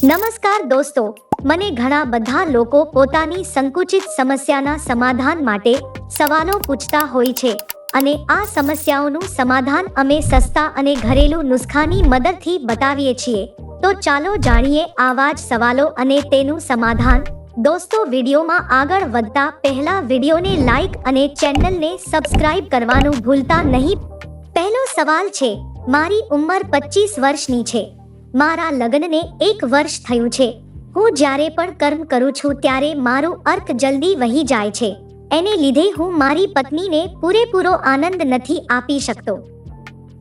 નમસ્કાર દોસ્તો. મને ઘણા બધા લોકો પોતાની સંકુચિત સમસ્યાના સમાધાન માટે સવાલો પૂછતા હોય છે અને આ સમસ્યાઓનું સમાધાન અમે સસ્તા અને ઘરેલું નુસ્ખાની મદદથી બતાવીએ છીએ. તો ચાલો જાણીએ આવા જ સવાલો અને તેનું સમાધાન. દોસ્તો, વિડીયોમાં આગળ વધતા પહેલા વિડીયોને લાઈક અને ચેનલને સબસ્ક્રાઇબ કરવાનું ભૂલતા નહીં. પહેલો સવાલ છે, મારી ઉંમર પચીસ વર્ષની છે. મારા લગ્નને એક વર્ષ થયું છે. હું જ્યારે પણ કર્મ કરું છું ત્યારે મારું અર્ક જલ્દી વહી જાય છે. એને લીધે હું મારી પત્નીને પૂરેપૂરો આનંદ નથી આપી શકતો.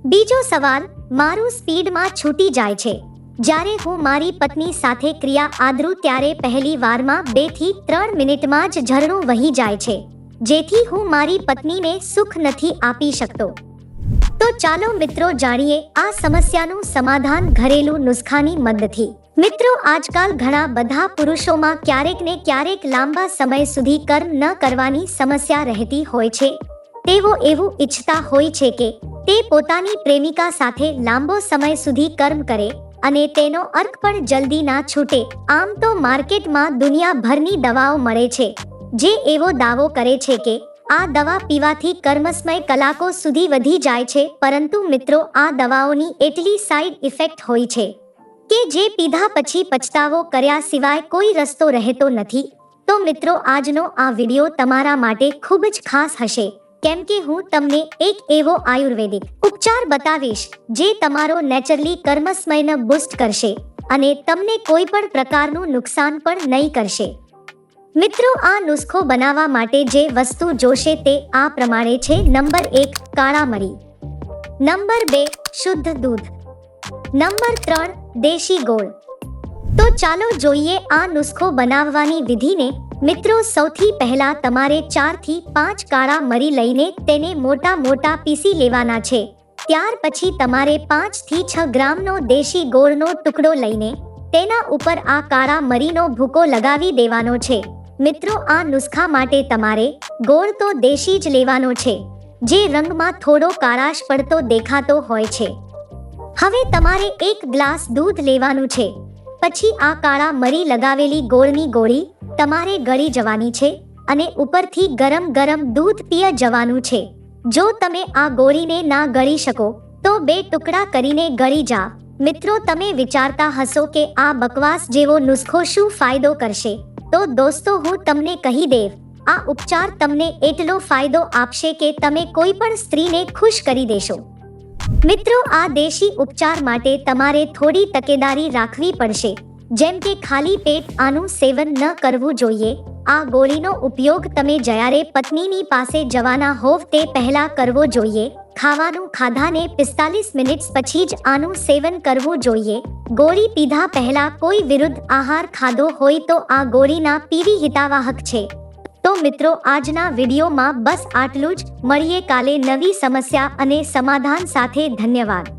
બીજો સવાલ, મારું સ્પીડમાં છૂટી જાય છે. જ્યારે હું મારી પત્ની સાથે ક્રિયા આદરું ત્યારે પહેલી વારમાં બેથી ત્રણ મિનિટમાં જ ઝરણું વહી જાય છે. જેથી હું મારી પત્નીને સુખ નથી આપી શકતો. તો ચાલો મિત્રો જાણીએ આ સમસ્યાનું સમાધાન ઘરેલું નુસ્ખાની મદદથી. મિત્રો, આજકાલ ઘણા બધા પુરુષોમાં ક્યારેક ને ક્યારેક લાંબા સમય સુધી કર્મ ન કરવાની સમસ્યા રહેતી હોય છે. તેઓ એવું ઈચ્છતા હોય છે કે તે પોતાની પ્રેમિકા સાથે લાંબો સમય સુધી કર્મ કરે અને તેનો અર્ક પણ જલ્દી ના છૂટે. આમ તો માર્કેટમાં દુનિયાભરની દવાઓ મળે છે, જે એવો દાવો કરે છે કે આ દવા પીવાથી કર્મસ્મય કલાકો સુધી વધી જાય છે, પરંતુ મિત્રો આ દવાઓની એટલી સાઇડ ઇફેક્ટ હોય છે કે જે પીધા પછી પછતાવો કર્યા સિવાય કોઈ રસ્તો રહેતો નથી. તો મિત્રો, આજનો આ વિડિયો તમારા માટે ખૂબ જ ખાસ હશે. કેમ કે હું તમને એક એવો આયુર્વેદિક ઉપચાર બતાવીશ, જે તમારો નેચરલી કર્મસ્મયને બુસ્ટ કરશે અને તમને કોઈ પણ પ્રકારનું નુકસાન પણ નહીં કરશે. મિત્રો, આ નુસ્ખો બનાવવા માટે જે વસ્તુ જોશે તે આ પ્રમાણે છે. નંબર એક કાળા મરી નંબર બે, શુદ્ધ દૂધ. નંબર ત્રણ, દેશી ગોળ. તો ચાલો જોઈએ આ નુસ્ખો બનાવવાની વિધિને. મિત્રો, સૌથી પહેલા તમારે ચારથી પાંચ કાળા મરી લઈને તેને મોટા મોટા પીસી લેવાના છે. ત્યાર પછી તમારે પાંચથી છ ગ્રામનો દેશી ગોળનો ટુકડો લઈને તેના ઉપર આ કાળા મરીનો ભૂકો લગાવી દેવાનો છે. મિત્રો, આ નુસ્ખા માટે તમારે ગોળ તો દેશી જ લેવાનો છે, જે રંગમાં થોડો કાળાશ પડતો દેખાતો હોય છે. હવે તમારે એક ગ્લાસ દૂધ લેવાનું છે, પછી આ કાળા મરી લગાવેલી ગોળની ગોળી તમારે ગળી જવાની છે અને ઉપરથી ગરમ ગરમ દૂધ પીય જવાનું છે. જો તમે આ ગોળીને ના ગળી શકો, તો બે ટુકડા કરીને ગળી જા. મિત્રો, તમે વિચારતા હશો કે આ બકવાસ જેવો નુસ્ખો શું ફાયદો કરશે? તો દોસ્તો, હું તમને કહી દેવ, આ ઉપચાર તમને એટલો ફાયદો આપશે કે તમે કોઈ પણ સ્ત્રીને ખુશ કરી દેશો. મિત્રો, આ દેશી ઉપચાર માટે તમારે થોડી તકેદારી રાખવી પડશે. જેમ કે ખાલી પેટ આનું સેવન ન કરવું જોઈએ, આ ગોળીનો ઉપયોગ તમે જ્યારે પત્નીની પાસે જવાના હોવ તે પહેલા કરવો જોઈએ. ખાવાનું ખાધાને પિસ્તાલીસ મિનિટ્સ પછી જ આનું સેવન કરવું જોઈએ. ગોળી પીધા પહેલા કોઈ વિરુદ્ધ આહાર ખાધો હોય તો આ ગોળીના પીવી હિતાવાહક છે. તો મિત્રો, આજના વિડીયોમાં બસ આટલું જ. મળીએ કાલે નવી સમસ્યા અને સમાધાન સાથે ધન્યવાદ.